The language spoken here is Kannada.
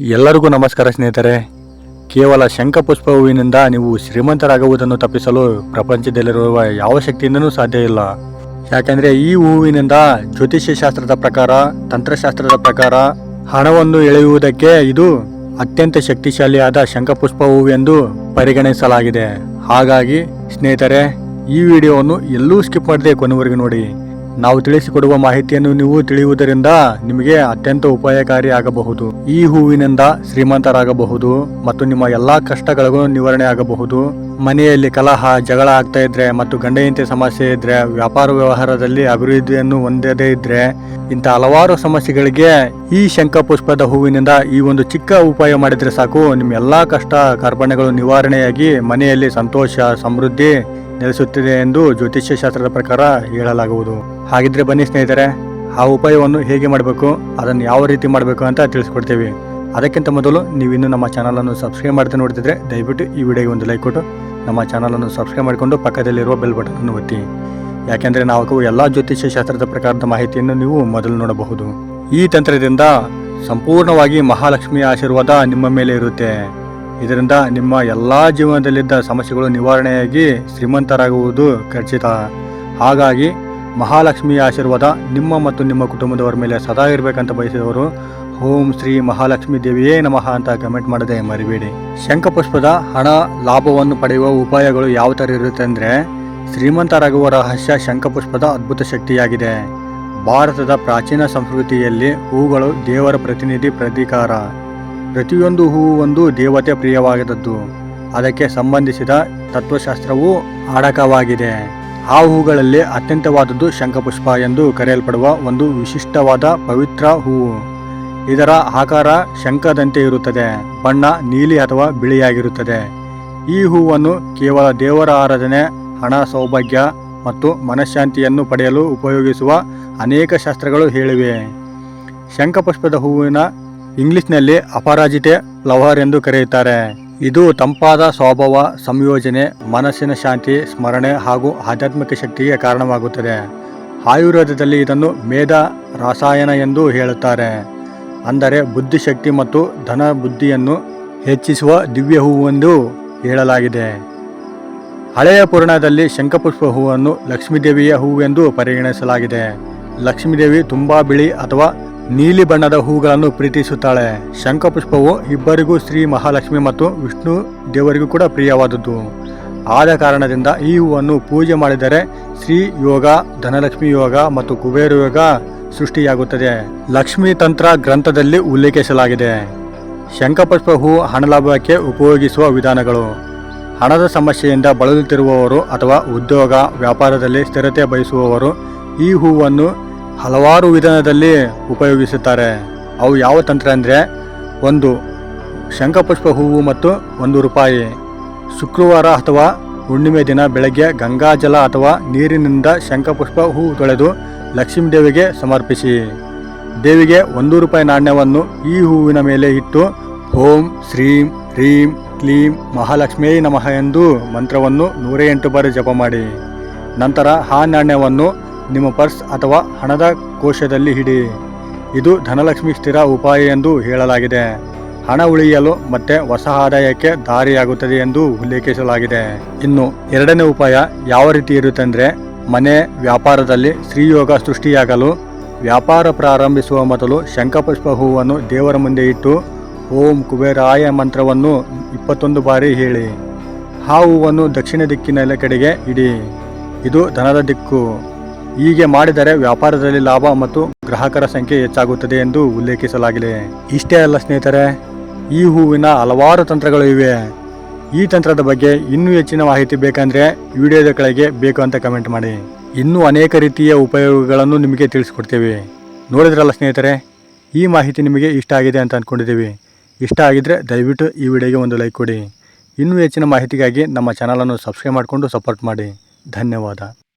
ಎಲ್ಲರಿಗೂ ನಮಸ್ಕಾರ ಸ್ನೇಹಿತರೆ. ಕೇವಲ ಶಂಖಪುಷ್ಪ ಹೂವಿನಿಂದ ನೀವು ಶ್ರೀಮಂತರಾಗುವುದನ್ನು ತಪ್ಪಿಸಲು ಪ್ರಪಂಚದಲ್ಲಿರುವ ಯಾವ ಶಕ್ತಿಯಿಂದನೂ ಸಾಧ್ಯ ಇಲ್ಲ. ಯಾಕೆಂದ್ರೆ ಈ ಹೂವಿನಿಂದ ಜ್ಯೋತಿಷ್ಯ ಶಾಸ್ತ್ರದ ಪ್ರಕಾರ, ತಂತ್ರಶಾಸ್ತ್ರದ ಪ್ರಕಾರ ಹಣವನ್ನು ಎಳೆಯುವುದಕ್ಕೆ ಇದು ಅತ್ಯಂತ ಶಕ್ತಿಶಾಲಿಯಾದ ಶಂಖಪುಷ್ಪ ಹೂವೆಂದು ಪರಿಗಣಿಸಲಾಗಿದೆ. ಹಾಗಾಗಿ ಸ್ನೇಹಿತರೆ, ಈ ವಿಡಿಯೋವನ್ನು ಎಲ್ಲೂ ಸ್ಕಿಪ್ ಮಾಡದೆ ಕೊನೆವರೆಗೂ ನೋಡಿ. ನಾವು ತಿಳಿಸಿಕೊಡುವ ಮಾಹಿತಿಯನ್ನು ನೀವು ತಿಳಿಯುವುದರಿಂದ ನಿಮಗೆ ಅತ್ಯಂತ ಉಪಾಯಕಾರಿ ಆಗಬಹುದು ಈ ಹೂವಿನಿಂದ ಶ್ರೀಮಂತರಾಗಬಹುದು ಮತ್ತು ನಿಮ್ಮ ಎಲ್ಲಾ ಕಷ್ಟಗಳಿಗೂ ನಿವಾರಣೆ ಆಗಬಹುದು. ಮನೆಯಲ್ಲಿ ಕಲಹ, ಜಗಳ ಆಗ್ತಾ ಇದ್ರೆ ಮತ್ತು ಗಂಡ ಹೆಂಡತಿ ಸಮಸ್ಯೆ ಇದ್ರೆ, ವ್ಯಾಪಾರ ವ್ಯವಹಾರದಲ್ಲಿ ಅಭಿವೃದ್ಧಿಯನ್ನು ಹೊಂದದೇ ಇದ್ರೆ ಇಂಥ ಹಲವಾರು ಸಮಸ್ಯೆಗಳಿಗೆ ಈ ಶಂಖಪುಷ್ಪದ ಹೂವಿನಿಂದ ಈ ಒಂದು ಚಿಕ್ಕ ಉಪಾಯ ಮಾಡಿದ್ರೆ ಸಾಕು. ನಿಮ್ಮ ಎಲ್ಲಾ ಕಷ್ಟ ಕಾರ್ಪಣ್ಯಗಳು ನಿವಾರಣೆಯಾಗಿ ಮನೆಯಲ್ಲಿ ಸಂತೋಷ, ಸಮೃದ್ಧಿ ನೆಲೆಸುತ್ತಿದೆ ಎಂದು ಜ್ಯೋತಿಷ್ಯ ಶಾಸ್ತ್ರದ ಪ್ರಕಾರ ಹೇಳಲಾಗುವುದು. ಹಾಗಿದ್ರೆ ಬನ್ನಿ ಸ್ನೇಹಿತರೆ, ಆ ಉಪಾಯವನ್ನು ಹೇಗೆ ಮಾಡಬೇಕು, ಅದನ್ನು ಯಾವ ರೀತಿ ಮಾಡಬೇಕು ಅಂತ ತಿಳಿಸ್ಕೊಡ್ತೀವಿ. ಅದಕ್ಕಿಂತ ಮೊದಲು ನೀವು ಇನ್ನೂ ನಮ್ಮ ಚಾನಲನ್ನು ಸಬ್ಸ್ಕ್ರೈಬ್ ಮಾಡ್ತಾ ನೋಡ್ತಿದ್ರೆ ದಯವಿಟ್ಟು ಈ ವಿಡಿಯೋಗೆ ಒಂದು ಲೈಕ್ ಕೊಟ್ಟು, ನಮ್ಮ ಚಾನಲನ್ನು ಸಬ್ಸ್ಕ್ರೈಬ್ ಮಾಡಿಕೊಂಡು ಪಕ್ಕದಲ್ಲಿರುವ ಬೆಲ್ ಬಟನ್ ಅನ್ನು ಒತ್ತಿ. ಯಾಕೆಂದರೆ ನಾವು ಎಲ್ಲ ಜ್ಯೋತಿಷ್ಯ ಶಾಸ್ತ್ರದ ಪ್ರಕಾರದ ಮಾಹಿತಿಯನ್ನು ನೀವು ಮೊದಲು ನೋಡಬಹುದು. ಈ ತಂತ್ರದಿಂದ ಸಂಪೂರ್ಣವಾಗಿ ಮಹಾಲಕ್ಷ್ಮಿಯ ಆಶೀರ್ವಾದ ನಿಮ್ಮ ಮೇಲೆ ಇರುತ್ತೆ. ಇದರಿಂದ ನಿಮ್ಮ ಎಲ್ಲ ಜೀವನದಲ್ಲಿದ್ದ ಸಮಸ್ಯೆಗಳು ನಿವಾರಣೆಯಾಗಿ ಶ್ರೀಮಂತರಾಗುವುದು ಖಚಿತ. ಹಾಗಾಗಿ ಮಹಾಲಕ್ಷ್ಮಿಯ ಆಶೀರ್ವಾದ ನಿಮ್ಮ ಮತ್ತು ನಿಮ್ಮ ಕುಟುಂಬದವರ ಮೇಲೆ ಸದಾ ಇರಬೇಕಂತ ಬಯಸಿದವರು, ಓಂ ಶ್ರೀ ಮಹಾಲಕ್ಷ್ಮಿ ದೇವಿಯೇ ನಮಃ ಅಂತ ಕಮೆಂಟ್ ಮಾಡದೆ ಮರಿಬೇಡಿ. ಶಂಖಪುಷ್ಪದ ಹಣ ಲಾಭವನ್ನು ಪಡೆಯುವ ಉಪಾಯಗಳು ಯಾವ ಥರ ಇರುತ್ತೆ ಅಂದರೆ, ಶ್ರೀಮಂತರಾಗುವ ರಹಸ್ಯ ಶಂಖಪುಷ್ಪದ ಅದ್ಭುತ ಶಕ್ತಿಯಾಗಿದೆ. ಭಾರತದ ಪ್ರಾಚೀನ ಸಂಸ್ಕೃತಿಯಲ್ಲಿ ಹೂಗಳು ದೇವರ ಪ್ರತಿನಿಧಿ ಪ್ರತೀಕಾರ. ಪ್ರತಿಯೊಂದು ಹೂವು ಒಂದು ದೇವತೆ ಪ್ರಿಯವಾದದ್ದು ಅದಕ್ಕೆ ಸಂಬಂಧಿಸಿದ ತತ್ವಶಾಸ್ತ್ರವು ಆಡಕವಾಗಿದೆ. ಆ ಹೂಗಳಲ್ಲಿ ಅತ್ಯಂತವಾದದ್ದು ಶಂಖಪುಷ್ಪ ಎಂದು ಕರೆಯಲ್ಪಡುವ ಒಂದು ವಿಶಿಷ್ಟವಾದ ಪವಿತ್ರ ಹೂವು. ಇದರ ಆಕಾರ ಶಂಖದಂತೆ ಇರುತ್ತದೆ, ಬಣ್ಣ ನೀಲಿ ಅಥವಾ ಬಿಳಿಯಾಗಿರುತ್ತದೆ. ಈ ಹೂವನ್ನು ಕೇವಲ ದೇವರ ಆರಾಧನೆ, ಹಣ, ಸೌಭಾಗ್ಯ ಮತ್ತು ಮನಃಶಾಂತಿಯನ್ನು ಪಡೆಯಲು ಉಪಯೋಗಿಸುವ ಅನೇಕ ಶಾಸ್ತ್ರಗಳು ಹೇಳಿವೆ. ಶಂಖಪುಷ್ಪದ ಹೂವಿನ ಇಂಗ್ಲಿಷ್ನಲ್ಲಿ ಅಪರಾಜಿತೆ ಲವರ್ ಎಂದು ಕರೆಯುತ್ತಾರೆ. ಇದು ತಂಪಾದ ಸ್ವಭಾವ, ಸಂಯೋಜನೆ, ಮನಸ್ಸಿನ ಶಾಂತಿ, ಸ್ಮರಣೆ ಹಾಗೂ ಆಧ್ಯಾತ್ಮಿಕ ಶಕ್ತಿಗೆ ಕಾರಣವಾಗುತ್ತದೆ. ಆಯುರ್ವೇದದಲ್ಲಿ ಇದನ್ನು ಮೇಧ, ರಸಾಯನ ಎಂದು ಹೇಳುತ್ತಾರೆ. ಅಂದರೆ ಬುದ್ಧಿಶಕ್ತಿ ಮತ್ತು ಧನ ಬುದ್ಧಿಯನ್ನು ಹೆಚ್ಚಿಸುವ ದಿವ್ಯ ಹೂವೆಂದು ಹೇಳಲಾಗಿದೆ. ಹಳೆಯ ಪುರಾಣದಲ್ಲಿ ಶಂಖಪುಷ್ಪ ಹೂವನ್ನು ಲಕ್ಷ್ಮೀದೇವಿಯ ಹೂವೆಂದು ಪರಿಗಣಿಸಲಾಗಿದೆ. ಲಕ್ಷ್ಮೀದೇವಿ ತುಂಬ ಬಿಳಿ ಅಥವಾ ನೀಲಿ ಬಣ್ಣದ ಹೂಗಳನ್ನು ಪ್ರೀತಿಸುತ್ತಾಳೆ. ಶಂಖಪುಷ್ಪವು ಇಬ್ಬರಿಗೂ ಶ್ರೀ ಮಹಾಲಕ್ಷ್ಮಿ ಮತ್ತು ವಿಷ್ಣು ದೇವರಿಗೂ ಕೂಡ ಪ್ರಿಯವಾದದ್ದು. ಆದ ಕಾರಣದಿಂದ ಈ ಹೂವನ್ನು ಪೂಜೆ ಮಾಡಿದರೆ ಶ್ರೀ ಯೋಗ, ಧನಲಕ್ಷ್ಮಿ ಯೋಗ ಮತ್ತು ಕುಬೇರ ಯೋಗ ಸೃಷ್ಟಿಯಾಗುತ್ತದೆ. ಲಕ್ಷ್ಮೀ ತಂತ್ರ ಗ್ರಂಥದಲ್ಲಿ ಉಲ್ಲೇಖಿಸಲಾಗಿದೆ. ಶಂಖಪುಷ್ಪ ಹೂ ಹಣಲಾಭಕ್ಕೆ ಉಪಯೋಗಿಸುವ ವಿಧಾನಗಳು. ಹಣದ ಸಮಸ್ಯೆಯಿಂದ ಬಳಲುತ್ತಿರುವವರು ಅಥವಾ ಉದ್ಯೋಗ, ವ್ಯಾಪಾರದಲ್ಲಿ ಸ್ಥಿರತೆ ಬಯಸುವವರು ಈ ಹೂವನ್ನು ಹಲವಾರು ವಿಧಾನದಲ್ಲಿ ಉಪಯೋಗಿಸುತ್ತಾರೆ. ಅವು ಯಾವ ತಂತ್ರ ಅಂದರೆ ಒಂದು ಶಂಖಪುಷ್ಪ ಹೂವು ಮತ್ತು ಒಂದು ರೂಪಾಯಿ. ಶುಕ್ರವಾರ ಅಥವಾ ಹುಣ್ಣಿಮೆ ದಿನ ಬೆಳಗ್ಗೆ ಗಂಗಾಜಲ ಅಥವಾ ನೀರಿನಿಂದ ಶಂಖಪುಷ್ಪ ಹೂ ತೊಳೆದು ಲಕ್ಷ್ಮೀ ದೇವಿಗೆ ಸಮರ್ಪಿಸಿ. ದೇವಿಗೆ ಒಂದು ರೂಪಾಯಿ ನಾಣ್ಯವನ್ನು ಈ ಹೂವಿನ ಮೇಲೆ ಇಟ್ಟು ಓಂ ಶ್ರೀಂ ಹ್ರೀಂ ಕ್ಲೀಂ ಮಹಾಲಕ್ಷ್ಮೀ ನಮಃ ಎಂದು ಮಂತ್ರವನ್ನು ನೂರ ಎಂಟು ಬಾರಿ ಜಪ ಮಾಡಿ. ನಂತರ ಆ ನಾಣ್ಯವನ್ನು ನಿಮ್ಮ ಪರ್ಸ್ ಅಥವಾ ಹಣದ ಕೋಶದಲ್ಲಿ ಹಿಡಿ. ಇದು ಧನಲಕ್ಷ್ಮಿ ಸ್ಥಿರ ಉಪಾಯ ಎಂದು ಹೇಳಲಾಗಿದೆ. ಹಣ ಉಳಿಯಲು ಮತ್ತೆ ಹೊಸ ಆದಾಯಕ್ಕೆ ದಾರಿಯಾಗುತ್ತದೆ ಎಂದು ಉಲ್ಲೇಖಿಸಲಾಗಿದೆ. ಇನ್ನು ಎರಡನೇ ಉಪಾಯ ಯಾವ ರೀತಿ ಇರುತ್ತೆ ಅಂದರೆ, ಮನೆ ವ್ಯಾಪಾರದಲ್ಲಿ ಸ್ತ್ರೀಯೋಗ ಸೃಷ್ಟಿಯಾಗಲು ವ್ಯಾಪಾರ ಪ್ರಾರಂಭಿಸುವ ಮೊದಲು ಶಂಖಪುಷ್ಪ ಹೂವನ್ನು ದೇವರ ಮುಂದೆ ಇಟ್ಟು, ಓಂ ಕುಬೇರಾಯ ಮಂತ್ರವನ್ನು ಇಪ್ಪತ್ತೊಂದು ಬಾರಿ ಹೇಳಿ. ಆ ಹೂವನ್ನು ದಕ್ಷಿಣ ದಿಕ್ಕಿನ ಕಡೆಗೆ ಇಡಿ. ಇದು ಧನದ ದಿಕ್ಕು. ಹೀಗೆ ಮಾಡಿದರೆ ವ್ಯಾಪಾರದಲ್ಲಿ ಲಾಭ ಮತ್ತು ಗ್ರಾಹಕರ ಸಂಖ್ಯೆ ಹೆಚ್ಚಾಗುತ್ತದೆ ಎಂದು ಉಲ್ಲೇಖಿಸಲಾಗಿದೆ. ಇಷ್ಟೇ ಅಲ್ಲ ಸ್ನೇಹಿತರೆ, ಈ ಹೂವಿನ ಹಲವಾರು ತಂತ್ರಗಳು ಇವೆ. ಈ ತಂತ್ರದ ಬಗ್ಗೆ ಇನ್ನೂ ಹೆಚ್ಚಿನ ಮಾಹಿತಿ ಬೇಕಂದ್ರೆ ವಿಡಿಯೋದ ಕೆಳಗೆ ಬೇಕು ಅಂತ ಕಮೆಂಟ್ ಮಾಡಿ. ಇನ್ನೂ ಅನೇಕ ರೀತಿಯ ಉಪಯೋಗಗಳನ್ನು ನಿಮಗೆ ತಿಳಿಸ್ಕೊಡ್ತೀವಿ. ನೋಡಿದ್ರಲ್ಲ ಸ್ನೇಹಿತರೆ, ಈ ಮಾಹಿತಿ ನಿಮಗೆ ಇಷ್ಟ ಆಗಿದೆ ಅಂತ ಅಂದ್ಕೊಂಡಿದ್ದೀವಿ ಇಷ್ಟ ಆಗಿದ್ರೆ ದಯವಿಟ್ಟು ಈ ವಿಡಿಯೋಗೆ ಒಂದು ಲೈಕ್ ಕೊಡಿ. ಇನ್ನೂ ಹೆಚ್ಚಿನ ಮಾಹಿತಿಗಾಗಿ ನಮ್ಮ ಚಾನಲನ್ನು ಸಬ್ಸ್ಕ್ರೈಬ್ ಮಾಡಿಕೊಂಡು ಸಪೋರ್ಟ್ ಮಾಡಿ. ಧನ್ಯವಾದ.